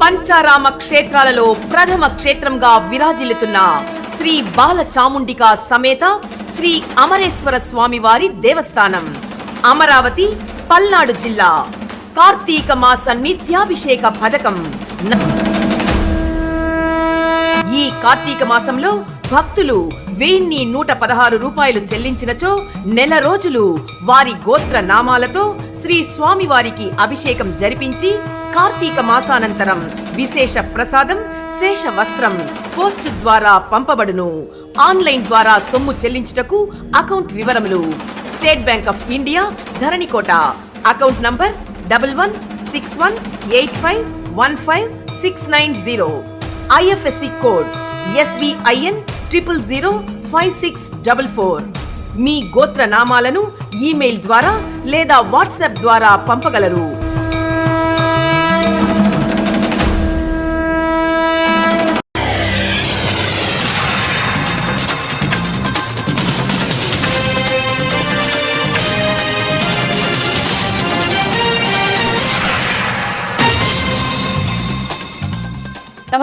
పంచారామ క్షేత్రాలలో ప్రథమ క్షేత్రంగా విరాజిల్లుతున్న శ్రీ బాల చాముండికా సమేత శ్రీ అమరేశ్వర స్వామివారి దేవస్థానం. అమరావతి పల్నాడు జిల్లా. కార్తీక మాస నిత్యాభిషేక పథకం. ఈ కార్తీక మాసంలో భక్తులు వెయ్యి నూట పదహారు రూపాయలు చెల్లించినచో నెల రోజులు వారి గోత్ర నామాలతో శ్రీ స్వామివారికి అభిషేకం జరిపించి కార్తీక మాసానంతరం విశేష ప్రసాదం శేష వస్త్రం పోస్టు ద్వారా పంపబడును. ఆన్లైన్ ద్వారా సొమ్ము చెల్లించుటకు account వివరములు State Bank of India Dharanikota. Account number double one six one eight five one five six nine zero. IFSC code SBIN triple zero five six double four. మీ గోత్ర నామాలను ఈమెయిల్ ద్వారా లేదా WhatsApp ద్వారా పంపగలరు.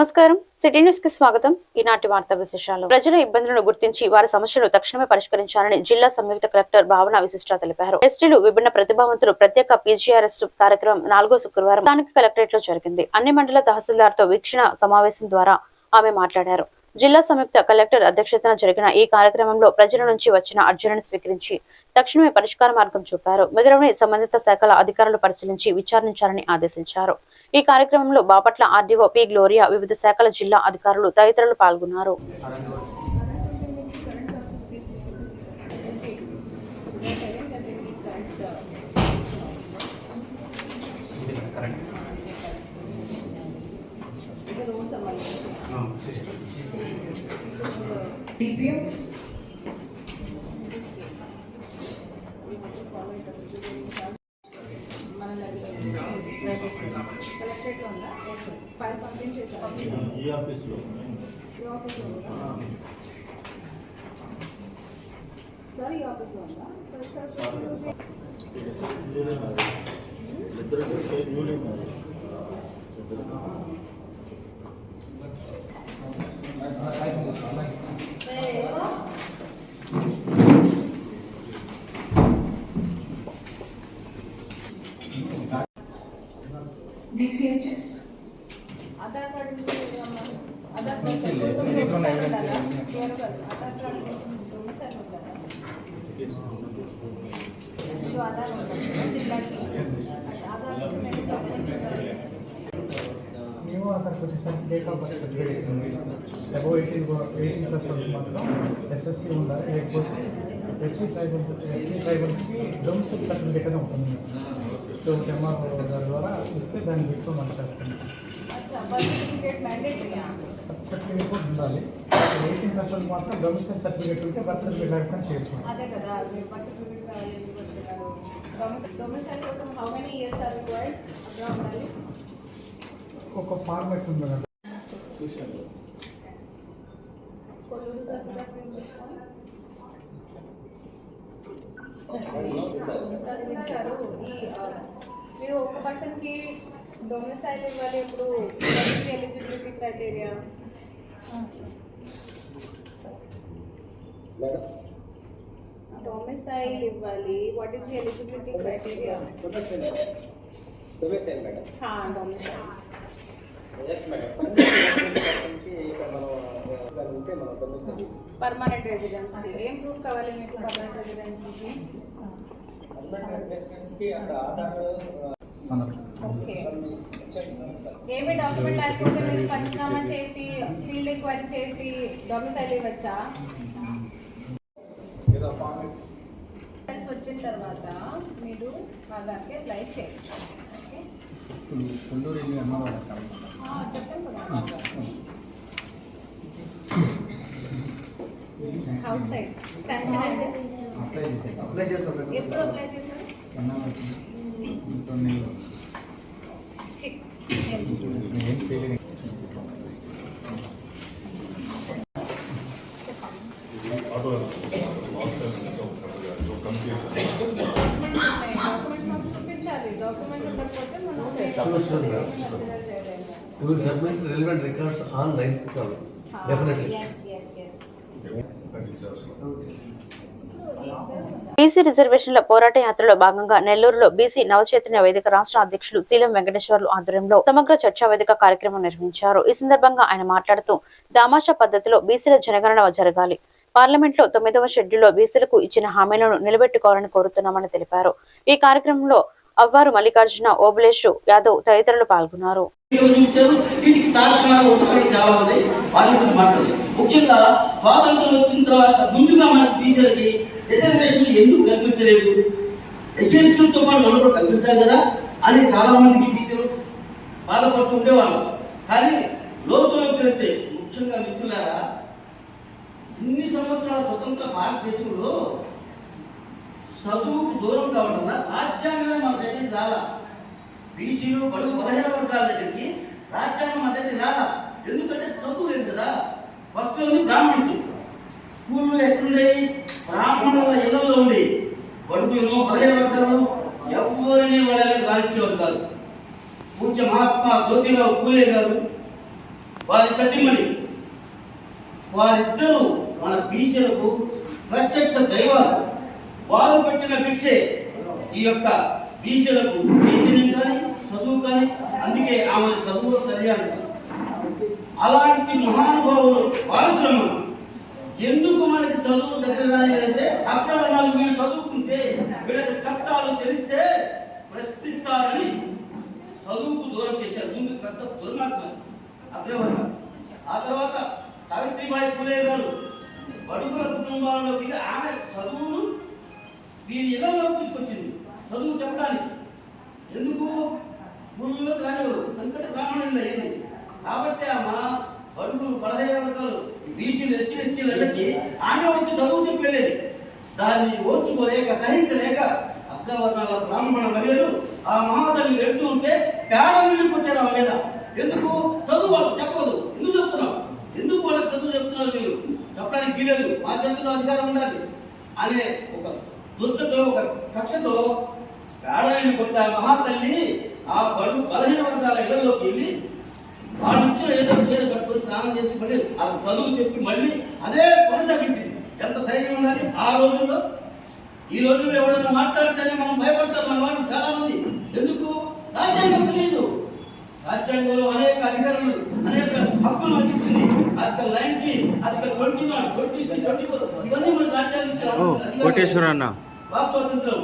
నమస్కారం. సిటీ న్యూస్కి స్వాగతం. ఈనాటి వార్తా విశేషాలు. ప్రజల ఇబ్బందులను గుర్తించి వారి సమస్యలు తక్షణమే పరిష్కరించాలని జిల్లా సంయుక్త కలెక్టర్ భావన విశిష్ట తెలిపారు. ఎస్టీలు విభిన్న ప్రతిభావంతులు ప్రత్యేక పీజీఆర్ఎస్ కార్యక్రమం నాలుగో శుక్రవారం స్థానిక కలెక్టరేట్లో జరిగింది. అన్ని మండల తహసీల్దార్తో వీక్షణ సమావేశం ద్వారా ఆమె మాట్లాడారు. జిల్లా సంయుక్త కలెక్టర్ అధ్యక్షతన జరిగిన ఈ కార్యక్రమంలో ప్రజల నుంచి వచ్చిన అర్జీలను స్వీకరించి తక్షణమే పరిష్కార మార్గం చూపారు. మిగతాని సంబంధిత శాఖల అధికారులు పరిశీలించి విచారించాలని ఆదేశించారు. ఈ కార్యక్రమంలో బాపట్ల ఆర్డీఓ పి గ్లోరియా వివిధ శాఖల జిల్లా అధికారులు తదితరులు పాల్గొన్నారు. ఈ ఆఫీస్లో ఇద్దరు newly marriage DCHS Aadhaar card ఉంటే ఏమమ్మా? ఆధార్ కార్డు కోసం డొమిసైల్ ఉండాలా? కేవలం ఆధార్ కార్డు కోసం డొమిసైల్ ఉండాలా? మీకు ఆధార్ ఉందా? జిల్లాకి ఆధార్ కోసం ఎన్ని డాక్యుమెంట్స్ ఉండాలి? మేము అక్కడికి వచ్చేసరికి డేట్ ఆఫ్ బర్త్ సర్టిఫికేట్ ఉంది అబౌవ్ ఎయిటీన్ ఎయిటీన్ ప్లస్ వాళ్ళు మాత్రం ఎస్ఎస్సి ఉండాలి లేకపోతే ఎస్సీ ట్రైబల్ ఎస్సీ ట్రైబల్స్కి డొమిసైల్ సర్టిఫికేట్ అని ఉంటుంది సో ఎంఆర్ఓ గారి ద్వారా ఇస్తే దాన్ని పెట్టుకొని మాట్లాడుతుంది అచ్చా, బర్త్ సర్టిఫికేట్ మ్యాండేటరీయా? బర్త్ సర్టిఫికేట్ కూడా ఉండాలి. ఎయిటీన్ ప్లస్ వాళ్ళు మాత్రం డొమిసైల్ సర్టిఫికేట్ ఉంటే బర్త్ సర్టిఫికేట్ లేకుండా చేయొచ్చు. అదే కదా మీరు బర్త్ సర్టిఫికేట్ కావాలి ఇది పెట్టుకున్నారు. డొమిసైల్ డొమిసైల్ కోసం how many years are required అట్లా ఉండాలి. ఒక ఫార్మెట్ ఉంది మేడం కొల్లూరు తహసీల్దార్ తీసుకొని. తహసీల్దార్ గారు ఈ ఆ, మీరు ఒక పర్సన్కి డొమిసైల్ ఇవ్వాలి ఇప్పుడు ఎలిజిబిలిటీ క్రైటీరియా డొమిసైల్ ఇవ్వాలి what is the eligibility criteria domicile madam domicile yes madam పర్సన్కి ఇక్కడ మనం ఇక్కడ ఉంటే మనం డొమిసైల్ పర్మనెంట్ రెసిడెన్స్ ఏం ప్రూఫ్ కావాలి మీకు పర్మనెంట్ రెసిడెన్సీకి పర్మనెంట్ రెసిడెన్స్కి అక్కడ ఆధార్ ఓకే ఏమి డాక్యుమెంట్ లేకపోతే మీరు పంచనామా చేసి ఫీల్డ్ ఎంక్వైరీ చేసి డొమిసైల్ ఇవ్వచ్చా? వచ్చిన తర్వాత మీరు ఆధార్కి అప్లై చేయొచ్చు. Okay house side sanction apply ఎప్పుడు అప్లై చేశారు చిక్ auto We will submit relevant records on ninth October, definitely. Yes yes yes BC రిజర్వేషన్ల పోరాట యాత్రలో భాగంగా నెల్లూరులో బీసీ నవచైతన్య వేదిక రాష్ట్ర అధ్యక్షులు శీలం వెంకటేశ్వర్లు ఆధ్వర్యంలో సమగ్ర చర్చా వేదిక కార్యక్రమం నిర్వహించారు. ఈ సందర్భంగా ఆయన మాట్లాడుతూ దామాషా పద్ధతిలో బీసీల జనగణన జరగాలి. పార్లమెంట్లో తొమ్మిదవ షెడ్యూల్లో బీసీలకు ఇచ్చిన హామీలను నిలబెట్టుకోవాలని కోరుతున్నామని తెలిపారు. ఈ కార్యక్రమంలో అవ్వారు మల్లికార్జున ఓబులేష్ యాదవ్ తదితరులు పాల్గొన్నారు. ముఖ్యంగా స్వాతంత్రం వచ్చిన తర్వాత ముందుగా మనకు బీసీలకి రిజర్వేషన్ ఎందుకు కల్పించలేదు? ఎస్ఎస్టీతో పాటు మనం కూడా కల్పించాలి కదా? అని చాలా మందికి బీసీలు బాధపడుతూ ఉండేవాళ్ళు. కానీ లోతులోకి తెలిస్తే ముఖ్యంగా మిత్రులారా ఇన్ని సంవత్సరాల స్వతంత్ర భారతదేశంలో చదువుకు దూరం కావడం వల్ల రాజ్యాంగమే మన దగ్గరికి రాలా. బీసీలు బడుగు బలహీన వర్గాల దగ్గరికి రాజ్యాంగం మన దగ్గరికి రాలా. ఎందుకంటే చదువు లేదు కదా. ఫస్ట్ ఉంది బ్రాహ్మణ్స్ స్కూల్లో ఎక్కడుండేవి? బ్రాహ్మణుల ఇళ్ళలో ఉండేవి బడుగులను బలహీన వర్గాలను ఎవరిని వాళ్ళని రానిచ్చేవారు కాదు. పూజ్య మహాత్మా జ్యోతిరావు పూలే గారు వారి సతీమణి వారిద్దరూ మన బీసీలకు ప్రత్యక్ష దైవాలు. వారు పెట్టిన భిక్షే ఈ యొక్క బీసీలకు చైతన్యం కానీ చదువు కానీ అందుకే ఆమె చదువులో తల్లి అంటారు అలాంటి మహానుభావులు వారసులు ఎందుకు మనకి చదువు దగ్గర రాలేదంటే వాళ్ళు వీళ్ళు చదువుకుంటే వీళ్ళకి చట్టాలు తెలిస్తే ప్రశ్నిస్తారని చదువుకు దూరం చేశారు. ముందు పెద్ద దుర్మార్గం. అగ్రవర్ణం ఆ తర్వాత సావిత్రిబాయి పూలే గారు బడుగుల కుటుంబాల్లోకి ఆమె చదువును వీరి ఇళ్ళలో తీసుకొచ్చింది. చదువు చెప్పడానికి. ఎందుకు? ఊళ్ళో రానివారు సంకట బ్రాహ్మణులు అయ్యింది కాబట్టి ఆమె బడుగు పదహైదు వర్గాలు బీసీలు ఎస్సీ ఎస్టీలకి ఆమె వచ్చి చదువు చెప్పలేదు దాన్ని ఓర్చుకోలేక సహించలేక అగ్రవర్ణాల బ్రాహ్మణ మహిళలు ఆ మహాతల్లి వెళ్తూ ఉంటే పేడలు కొట్టారు ఆమె మీద. ఎందుకు? చదువు వాళ్ళకి చెప్పదు. ఎందుకు చెప్తున్నావు? ఎందుకు వాళ్ళకి చదువు చెప్తున్నారు మీరు? చెప్పడానికి వీలేదు. మా చేతుల్లో అధికారం ఉండాలి. అనే ఒక ఒక కక్షతో పేడని కొట్ట మహాతల్లి ఆ బడు బలహీన వర్గాల ఇళ్ళలోకి వెళ్ళి వాళ్ళు ఇచ్చిన ఏదో చీర కట్టుకొని స్నానం చేసి మళ్ళీ వాళ్ళకి చదువు చెప్పి మళ్ళీ అదే కొనసాగించింది. ఎంత ధైర్యం ఉండాలి? ఆ రోజుల్లో ఈ రోజుల్లో ఎవరైనా మాట్లాడితేనే మనం భయపడతారు మన వాళ్ళు చాలా మంది ఎందుకు? రాజ్యాంగం తెలియదు. రాజ్యాంగంలో అనేక అధికారులు అనేక హక్కులు ఇచ్చింది article nineteen article twenty one twenty twenty four ఇవన్నీ మన రాజ్యాంగం కోటేశ్వర అన్న. వాక్ స్వాతంత్రం.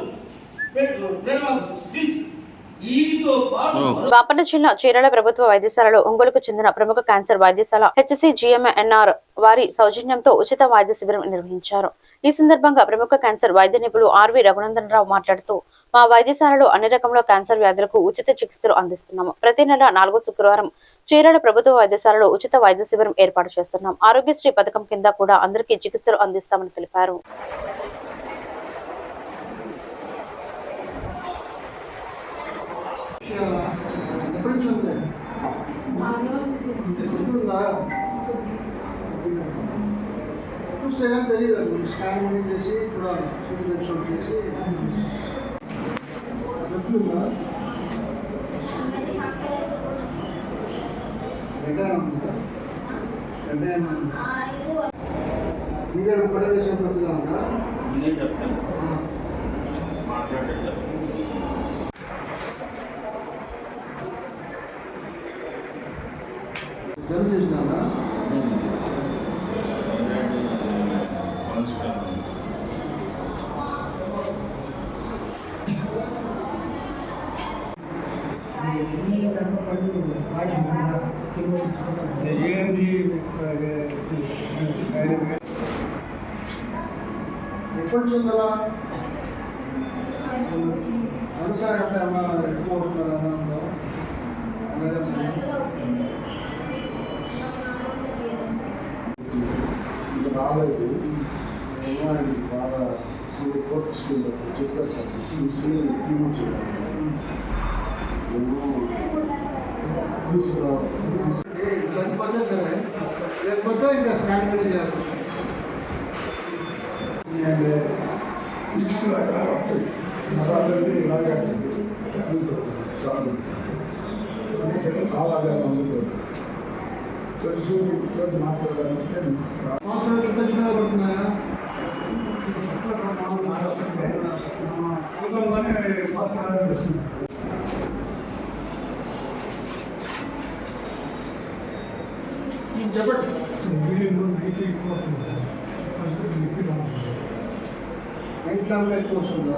జిల్లా చీరాల ప్రభుత్వ వైద్యశాలలో ఒంగోలుకు చెందిన ప్రముఖ క్యాన్సర్ వైద్యశాల హెచ్సి జిఎంఎన్ఆర్ వారి సౌజన్యంతో ఉచిత వైద్య శిబిరం నిర్వహించారు. ఈ సందర్భంగా ప్రముఖ క్యాన్సర్ వైద్య నిపుణులు ఆర్వి రఘునందన్ రావు మాట్లాడుతూ మా వైద్యశాలలో అన్ని రకముల క్యాన్సర్ వ్యాధులకు ఉచిత చికిత్సలు అందిస్తున్నాము. ప్రతి నెల నాలుగో శుక్రవారం చీరాల ప్రభుత్వ వైద్యశాలలో ఉచిత వైద్య శిబిరం ఏర్పాటు చేస్తున్నాం. ఆరోగ్యశ్రీ పథకం కింద కూడా అందరికీ చికిత్సలు అందిస్తామని తెలిపారు. చూస్తే కానీ తెలియదు స్కాన్ చేసి చూడాలి. సూర్యదర్శనం చేసి చెప్తుందా మీరు ప్రదేశం పెట్టుకున్నారా జమ్ చేసినారా? ఎప్పటి నుంచి ఉందా అంటే అమ్మ ఎక్కువ ఉంటుందా అన్నంలో రాలేదు. బాగా ఫోర్త్ స్కూల్లో చెప్పారు సార్ చూసి టీమ్ వచ్చారు నేను తీసుకురావాలి సరిపోతే సరే లేకపోతే ఇంకా స్కాన్ కూడా చేయాల్సి తీసుకురాక నరాలంటే ఇలాగే స్ట్రాంగ్ అనేక కాలాగారం అందుతుంది తెలుసు తెలుసు మాట్లాడాలంటే మాట్లాడే చిన్న చిన్నగా పడుతున్నాయా చెప్పండి ఎగ్జామ్ ఎక్కువ వస్తుందా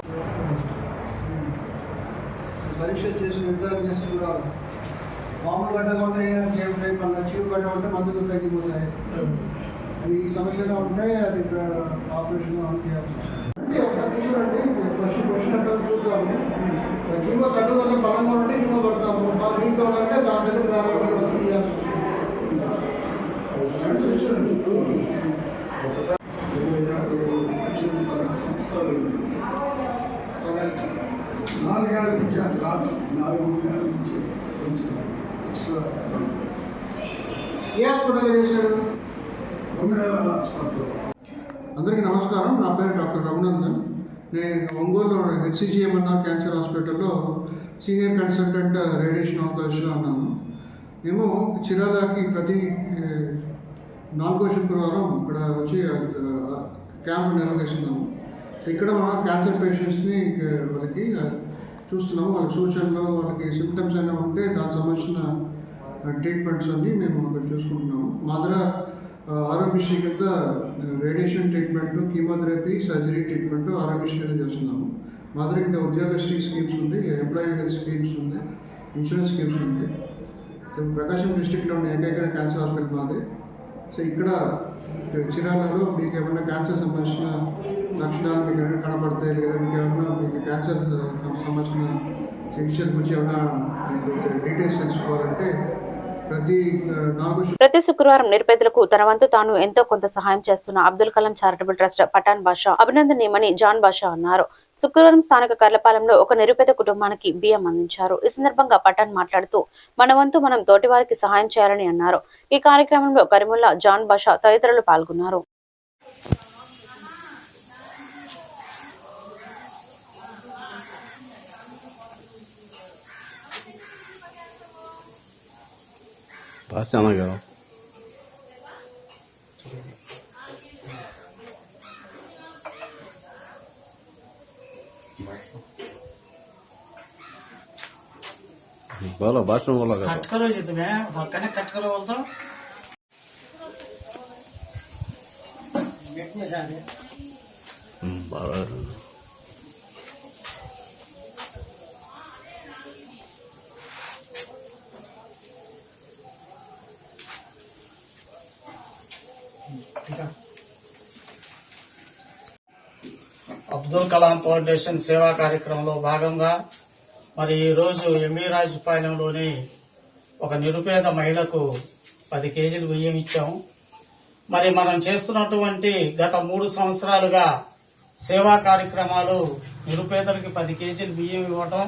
పరీక్ష చేసి నిర్ధారణ చేసి కూడా మామూలు గడ్డ ఉంటే కేమ్ టైప్ అన్న చీవు గడ్డ ఉంటే మందులు తగ్గిపోతాయి. అది ఈ సమస్యగా ఉంటే అది ఆపరేషన్ ఆన్ చేయాల్సి వస్తుంది. అంటే ఒక చూడండి ఫస్ట్ క్వశ్చన్ అంటే చూద్దాము. కీమో తట్టుకోవాలి బలంగా ఉంటే కీమో పడతాము బాగా వీక్ కావాలంటే దాని దగ్గర నాలుగారు అది రాదు నాలుగు ఏళ్ళ నుంచి కొంచెం ఎక్స్ట్రా ఏ హాస్పిటల్ చేశారు? హాస్పిటల్ అందరికీ నమస్కారం. నా పేరు డాక్టర్ రఘునందన్. నేను ఒంగోలు హెచ్సిజిఎంఎన్ఆర్ క్యాన్సర్ హాస్పిటల్లో సీనియర్ కన్సల్టెంట్ రేడియేషన్ ఆంకాలజిస్ట్గా ఉన్నాను మేము చిరాదాకి ప్రతి ఏ, నాలుగో శుక్రవారం ఇక్కడ వచ్చి క్యాంప్ నిర్వహిస్తున్నాము ఇక్కడ మనం క్యాన్సర్ పేషెంట్స్ని వాళ్ళకి చూస్తున్నాము. వాళ్ళకి సూచనలు వాళ్ళకి సిమ్టమ్స్ అయినా ఉంటే దానికి సంబంధించిన ట్రీట్మెంట్స్ అన్ని మేము అక్కడ చూసుకుంటున్నాము. మా దగ్గర ఆరోగ్యశ్రీ కింద radiation treatment chemotherapy surgery treatment Aarogyasri కింద చేస్తున్నాము. మా దగ్గర ఇంకా ఉద్యోగశ్రీ స్కీమ్స్ ఉంది ఎంప్లాయీ హెల్త్ స్కీమ్స్ ఉంది ఇన్సూరెన్స్ స్కీమ్స్ ఉంది. ప్రకాశం డిస్టిక్లో ఉన్న ఏకైక క్యాన్సర్ హాస్పిటల్ మాది. సో ఇక్కడ చిరాలలో మీకు ఏమైనా క్యాన్సర్ సంబంధించిన లక్షణాలు మీకు ఏమైనా కనపడతాయి లేదా మీకు ఏమైనా మీకు క్యాన్సర్ సంబంధించిన చికిత్సల గురించి ఏమైనా డీటెయిల్స్ తెలుసుకోవాలంటే ప్రతి శుక్రవారం నిరుపేదలకు తన వంతు తాను ఎంతో కొంత సహాయం చేస్తున్న అబ్దుల్ కలాం చారిటబుల్ ట్రస్ట్ పఠాన్ బాషా అభినందనీయమని జాన్ బాషా అన్నారు. శుక్రవారం స్థానిక కర్లపాలెంలో ఒక నిరుపేద కుటుంబానికి బియ్యం అందించారు. ఈ సందర్భంగా పఠాన్ మాట్లాడుతూ మన వంతు మనం తోటివారికి సహాయం చేయాలని అన్నారు. ఈ కార్యక్రమంలో కరిముల్లా జాన్ బాషా తదితరులు పాల్గొన్నారు. బాలో భాషణం వల్ల కట్టుకలు అబ్దుల్ కలాం ఫౌండేషన్ సేవా కార్యక్రమంలో భాగంగా మరి ఈరోజు ఎంవి రాజపాలెంలోని ఒక నిరుపేద మహిళకు పది కేజీలు బియ్యం ఇచ్చాము. మరి మనం చేస్తున్నటువంటి గత మూడు సంవత్సరాలుగా సేవా కార్యక్రమాలు నిరుపేదలకు పది కేజీలు బియ్యం ఇవ్వటం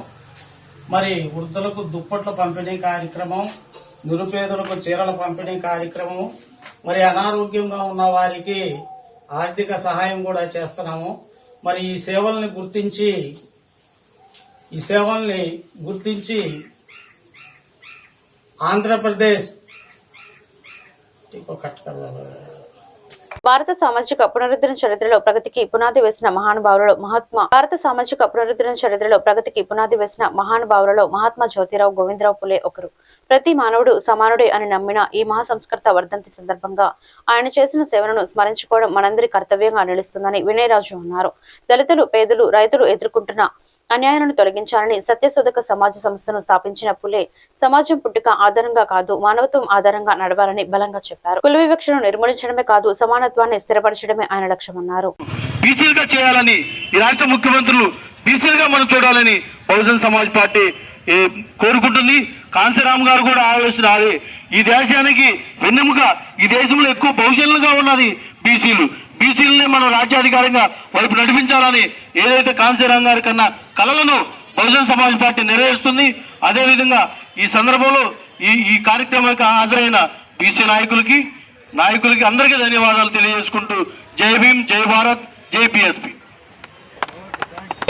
మరి వృద్ధులకు దుప్పట్ల పంపిణీ కార్యక్రమం నిరుపేదలకు చీరల పంపిణీ కార్యక్రమం మరి అనారోగ్యంగా ఉన్న వారికి ఆర్థిక సహాయం కూడా చేస్తున్నాము. మరి ఈ సేవల్ని గుర్తించి ఈ సేవల్ని గుర్తించి ఆంధ్రప్రదేశ్ భారత సామాజిక పునరుద్ధరణ చరిత్రలో ప్రగతికి పునాది వేసిన మహానుభావులలో మహాత్మా భారత సామాజిక పునరుద్ధరణ చరిత్రలో ప్రగతికి పునాది వేసిన మహానుభావులలో మహాత్మా జ్యోతిరావు గోవిందరావు పులే ఒకరు. ప్రతి మానవుడు సమానుడే అని నమ్మిన ఈ మహా సంస్కృత వర్ధంతి సందర్భంగా ఆయన చేసిన సేవలను స్మరించుకోవడం మనందరి కర్తవ్యంగా నిలుస్తుందని వినయరాజు అన్నారు. దళితులు పేదలు రైతులు ఎదుర్కొంటున్న అన్యాయాలను తొలగించాలని సత్యశోధక సమాజ సంస్థను స్థాపించిన పులే సమాజం పుట్టుక ఆధారంగా కాదు మానవత్వం ఆధారంగా నడవాలని బలంగా చెప్పారు. కుల వివక్షను నిర్మూలించడమే కాదు సమానత్వాన్ని స్థిరపరచడమే ఆయన లక్ష్యమన్నారు. బీసీలుగా చేయాలని ఈ రాష్ట్ర ముఖ్యమంత్రులు బీసీలుగా మనం చూడాలని బహుజన్ సమాజ్ పార్టీ కోరుకుంటుంది. కాంశీరామ్ గారు కూడా ఆలోచన అదే. ఈ దేశానికి వెన్నెముక ఈ దేశంలో ఎక్కువ బహుజనులుగా ఉన్నది బీసీలు. బీసీలని మనం రాజ్యాధికారంగా వైపు నడిపించాలని ఏదైతే కాంశీరామ్ గారి కన్నా కలలను బహుజన సమాజ్ పార్టీ నెరవేరుస్తుంది అదేవిధంగా ఈ సందర్భంలో ఈ ఈ కార్యక్రమానికి హాజరైన బీసీ నాయకులకి నాయకులకి అందరికీ ధన్యవాదాలు తెలియజేసుకుంటూ జై భీమ్ జై భారత్ జై పిఎస్పి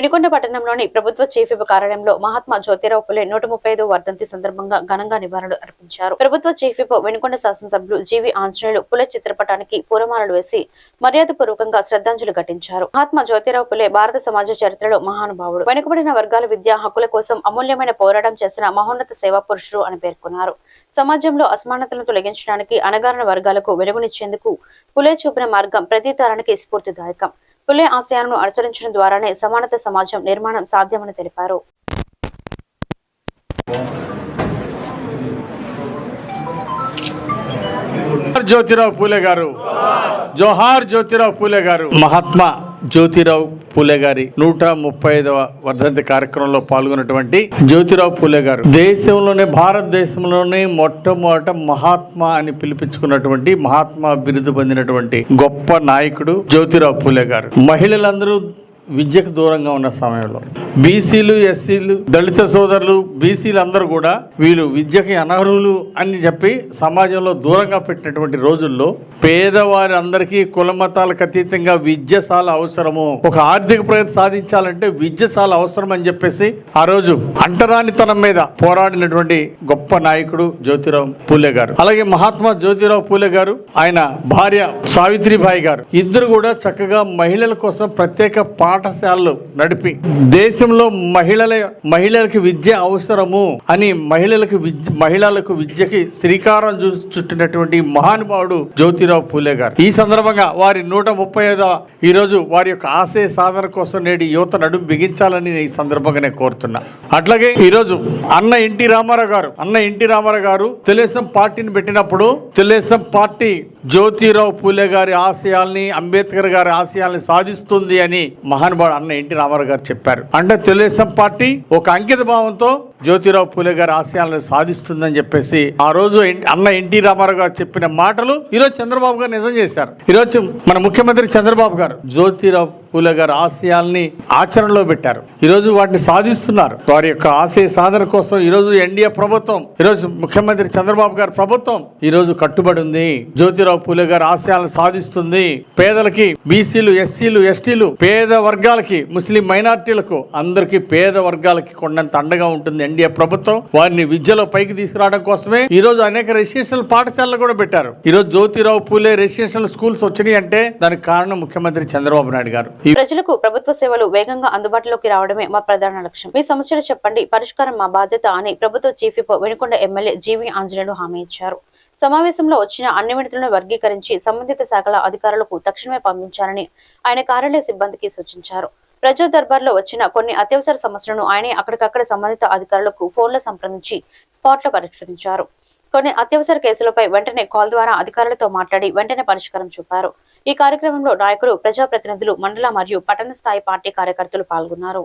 వినుకొండ పట్టణంలోని ప్రభుత్వ చీఫ్ విప్ కార్యాలయంలో మహాత్మా జ్యోతిరావు పులే నూట ముప్పై ఐదో వర్ధంతి సందర్భంగా ఘనంగా నివాళులు అర్పించారు. ప్రభుత్వ చీఫ్ వెనుకొండ శాసనసభ్యులు జీవి ఆంజనేయులు పులే చిత్రపటానికి పూలమాలలు వేసి మర్యాదపూర్వకంగా శ్రద్ధాంజలి ఘటించారు. మహాత్మా జ్యోతిరావు పులే భారత సమాజ చరిత్రలో మహానుభావుడు. వెనుకబడిన వర్గాల విద్యా హక్కుల కోసం అమూల్యమైన పోరాటం చేసిన మహోన్నత సేవా పురుషుడు అని పేర్కొన్నారు. సమాజంలో అసమానతలను తొలగించడానికి అణగారిన వర్గాలకు వెలుగునిచ్చేందుకు పులే చూపిన మార్గం ప్రతి తరానికి స్ఫూర్తిదాయకం. పులే ఆశయాలను అనుసరించడం ద్వారానే సమానత సమాజం నిర్మాణం సాధ్యమని తెలిపారు. జ్యోతిరావు పూలే గారు. జోహార్ జ్యోతిరావు పూలే గారు. మహాత్మా జ్యోతిరావు పూలే గారి నూట ముప్పై ఐదవ వర్ధంతి కార్యక్రమంలో పాల్గొన్నటువంటి జ్యోతిరావు పూలే గారు దేశంలోనే భారతదేశంలోనే మొట్టమొదట మహాత్మా అని పిలిపించుకున్నటువంటి మహాత్మా బిరుదు పొందినటువంటి గొప్ప నాయకుడు జ్యోతిరావు పూలే గారు. మహిళలందరూ విద్యకు దూరంగా ఉన్న సమయంలో. బీసీలు ఎస్సీలు దళిత సోదరులు బీసీలు అందరూ కూడా వీళ్ళు విద్యకి అనర్హులు అని చెప్పి సమాజంలో దూరంగా పెట్టినటువంటి రోజుల్లో పేదవారి అందరికీ కులమతాలకు అతీతంగా విద్య చాలా అవసరము. ఒక ఆర్థిక ప్రగతి సాధించాలంటే విద్య చాలా అవసరం అని చెప్పేసి ఆ రోజు అంటరానితనం మీద పోరాడినటువంటి గొప్ప నాయకుడు జ్యోతిరావు పూలే గారు. అలాగే మహాత్మా జ్యోతిరావు పూలే గారు ఆయన భార్య సావిత్రిబాయి గారు. ఇద్దరు కూడా చక్కగా మహిళల కోసం ప్రత్యేక పా పాఠశాలలు నడిపి దేశంలో మహిళల మహిళలకు విద్య అవసరము అని మహిళలకు విద్య మహిళలకు విద్యకి శ్రీకారం చుట్టినటువంటి మహానుభావుడు జ్యోతిరావు పూలే గారు. ఈ సందర్భంగా వారి నూట ముప్పై ఐదవ ఈ రోజు వారి యొక్క ఆశయ సాధన కోసం నేటి యువత నడుము బిగించాలని ఈ సందర్భంగా నేను కోరుతున్నా. అట్లాగే ఈరోజు అన్న ఎన్టీ రామారావు గారు అన్న ఎన్టీ రామారావు గారు తెలుగుదేశం పార్టీని పెట్టినప్పుడు తెలుగుదేశం పార్టీ జ్యోతిరావు పూలే గారి ఆశయాల్ని అంబేద్కర్ గారి ఆశయాల్ని సాధిస్తుంది అని మహానుభావుడు అన్న ఎన్టీ రామారావు గారు చెప్పారు. అంటే తెలుగుదేశం పార్టీ ఒక అంకిత భావంతో జ్యోతిరావు పూలే గారి ఆశయాలను సాధిస్తుందని చెప్పేసి ఆ రోజు అన్న ఎన్టీ రామారావు గారు చెప్పిన మాటలు ఈరోజు చంద్రబాబు గారు నిజం చేశారు. ఈరోజు మన ముఖ్యమంత్రి చంద్రబాబు గారు జ్యోతిరావు పూలే గారు ఆశయాల్ని ఆచరణలో పెట్టారు. ఈరోజు వాటిని సాధిస్తున్నారు. వారి యొక్క ఆశయ సాధన కోసం ఈరోజు ఎన్డీఏ ప్రభుత్వం ఈరోజు ముఖ్యమంత్రి చంద్రబాబు గారి ప్రభుత్వం ఈరోజు కట్టుబడి ఉంది. జ్యోతిరావు పూలే గారు ఆశయాలను సాధిస్తుంది. పేదలకి బీసీలు ఎస్సీలు ఎస్టీలు పేద వర్గాలకి ముస్లిం మైనార్టీలకు అందరికీ పేద వర్గాలకి కొండంత అండగా ఉంటుంది ఎన్డీఏ ప్రభుత్వం. వారిని విద్యలో పైకి తీసుకురావడం కోసమే ఈ రోజు అనేక రెసిడెన్షియల్ పాఠశాలలు కూడా పెట్టారు. ఈ రోజు జ్యోతిరావు పూలే రెసిడెన్షియల్ స్కూల్స్ వచ్చినాయి అంటే దానికి కారణం ముఖ్యమంత్రి చంద్రబాబు నాయుడు గారు. ప్రజలకు ప్రభుత్వ సేవలు వేగంగా అందుబాటులోకి రావడమే మా ప్రధాన లక్ష్యం. మీ సమస్యలు చెప్పండి. పరిష్కారం మా బాధ్యత అని ప్రభుత్వ chief whip Venukonda MLA G V Anjaneyulu హామీ ఇచ్చారు. సమావేశంలో వచ్చిన అన్ని విడతలను వర్గీకరించి సంబంధిత శాఖల అధికారులకు తక్షణమే పంపించాలని ఆయన కార్యాలయ సిబ్బందికి సూచించారు. ప్రజా దర్బార్లో వచ్చిన కొన్ని అత్యవసర సమస్యలను ఆయనే అక్కడికక్కడ సంబంధిత అధికారులకు ఫోన్లో సంప్రదించి స్పాట్లో పరిష్కరించారు. కొన్ని అత్యవసర కేసులపై వెంటనే కాల్ ద్వారా అధికారులతో మాట్లాడి వెంటనే పరిష్కారం చూపారు. ఈ కార్యక్రమంలో నాయకులు ప్రజాప్రతినిధులు మండల మరియు పట్టణ స్థాయి పార్టీ కార్యకర్తలు పాల్గొన్నారు.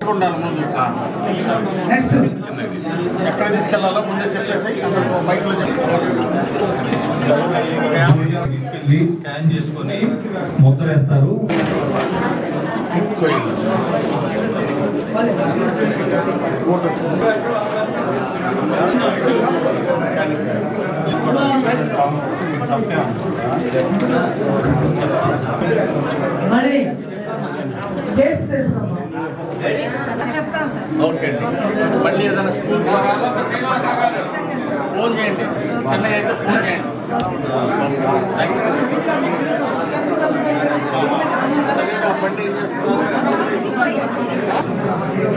స్కాన్ చేసుకొని ముద్ర వేస్తారు. ఓకే అండి. మళ్ళీ ఏదైనా స్కూల్ ఫోన్ చేయండి. చెన్నై అయితే ఫోన్ చేయండి. థ్యాంక్ యూ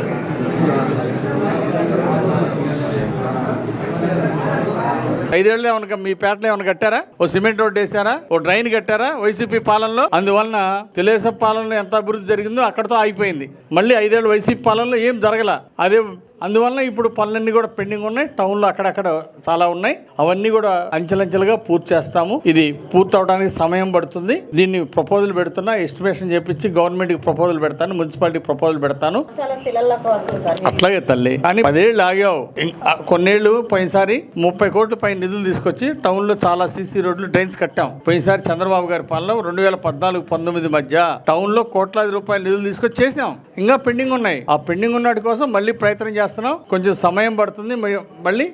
ఐదేళ్ళు మీ పేటలో ఏమైనా కట్టారా? ఓ సిమెంట్ రోడ్ వేసారా ఓ డ్రైన్ కట్టారా? వైసీపీ పాలనలో? అందువలన తెలుగుదేశం పాలనలో ఎంత అభివృద్ధి జరిగిందో అక్కడతో ఆగిపోయింది. మళ్ళీ ఐదేళ్ళు వైసీపీ పాలనలో ఏం జరగల? అదే అందువలన ఇప్పుడు పనులన్నీ కూడా పెండింగ్ ఉన్నాయి. టౌన్లో అక్కడక్కడ చాలా ఉన్నాయి. అవన్నీ కూడా అంచెలంచెలుగా పూర్తి చేస్తాము. ఇది పూర్తి అవడానికి సమయం పడుతుంది. దీన్ని ప్రపోజల్ పెడుతున్నా ఎస్టిమేషన్ చేపించి గవర్నమెంట్కి ప్రపోజల్ పెడతాను మున్సిపాలిటీకి ప్రపోజల్ పెడతాను. అట్లాగే తల్లి. కానీ పదేళ్ళు ఆగావు. కొన్నేళ్ళు పోయినసారి ముప్పై కోట్ల పైన నిధులు తీసుకొచ్చి టౌన్లో చాలా సీసీ రోడ్లు డ్రైన్స్ కట్టాం. పోయినసారి చంద్రబాబు గారి పాలన రెండు వేల పద్నాలుగు పంతొమ్మిది మధ్య టౌన్లో కోట్లాది రూపాయల నిధులు తీసుకొచ్చి చేసాం ఇంకా పెండింగ్ ఉన్నాయి. ఆ పెండింగ్ ఉన్నటి కోసం మళ్ళీ ప్రయత్నం చేస్తాం చేస్తున్నాం. కొంచెం సమయం పడుతుంది. మళ్ళీ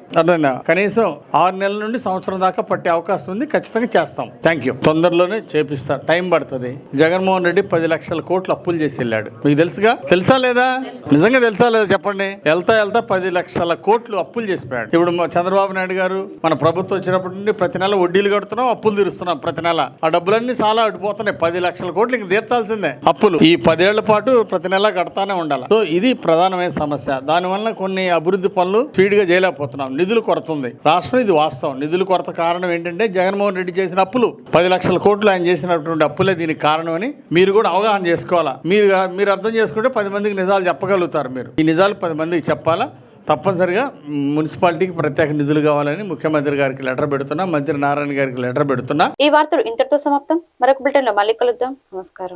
కనీసం ఆరు నెలల నుండి సంవత్సరం దాకా పట్టే అవకాశం ఉంది. ఖచ్చితంగా చేస్తాం. Thank you. తొందరలోనే చేపిస్తా. టైం పడుతుంది. జగన్మోహన్ రెడ్డి పది లక్షల కోట్లు అప్పులు చేసి వెళ్ళాడు. మీకు తెలుసుగా? తెలుసా లేదా? నిజంగా తెలుసా లేదా చెప్పండి? వెళ్తా వెళ్తా పది లక్షల కోట్లు అప్పులు చేసిపోయాడు ఇప్పుడు చంద్రబాబు నాయుడు గారు మన ప్రభుత్వం వచ్చినప్పటి నుండి ప్రతి నెల వడ్డీలు కడుతున్నాం అప్పులు తీరుస్తున్నాం ప్రతి నెల. ఆ డబ్బులన్నీ చాలా అడిపోతున్నాయి పది లక్షల కోట్లు ఇంక తీర్చాల్సిందే. అప్పులు. ఈ పదేళ్ళ పాటు ప్రతి నెల కడతానే ఉండాలి. సో ఇది ప్రధానమైన సమస్య. దానివల్ల కొన్ని అభివృద్ధి పనులు స్పీడ్గా చేయలేకపోతున్నాం. నిధులు కొరత ఉంది రాష్ట్రం ఇది వాస్తవం. నిధులు కొరత కారణం ఏంటంటే జగన్మోహన్ రెడ్డి చేసిన అప్పులు. పది లక్షల కోట్లు ఆయన చేసినటువంటి అప్పులే దీనికి కారణమని మీరు కూడా అవగాహన చేసుకోవాలా? మీరు మీరు అర్థం చేసుకుంటే పది మందికి నిజాలు చెప్పగలుగుతారు మీరు. ఈ నిజాలు పది మందికి చెప్పాలా? తప్పనిసరిగా మున్సిపాలిటీకి ప్రత్యేక నిధులు కావాలని ముఖ్యమంత్రి గారికి లెటర్ పెడుతున్నా మంత్రి నారాయణ గారికి లెటర్ పెడుతున్నా. ఈ వార్తలు ఇంతటితో సమాప్తం. మరొక బులెటిన్లో మళ్ళీ కలుద్దాం. నమస్కారం.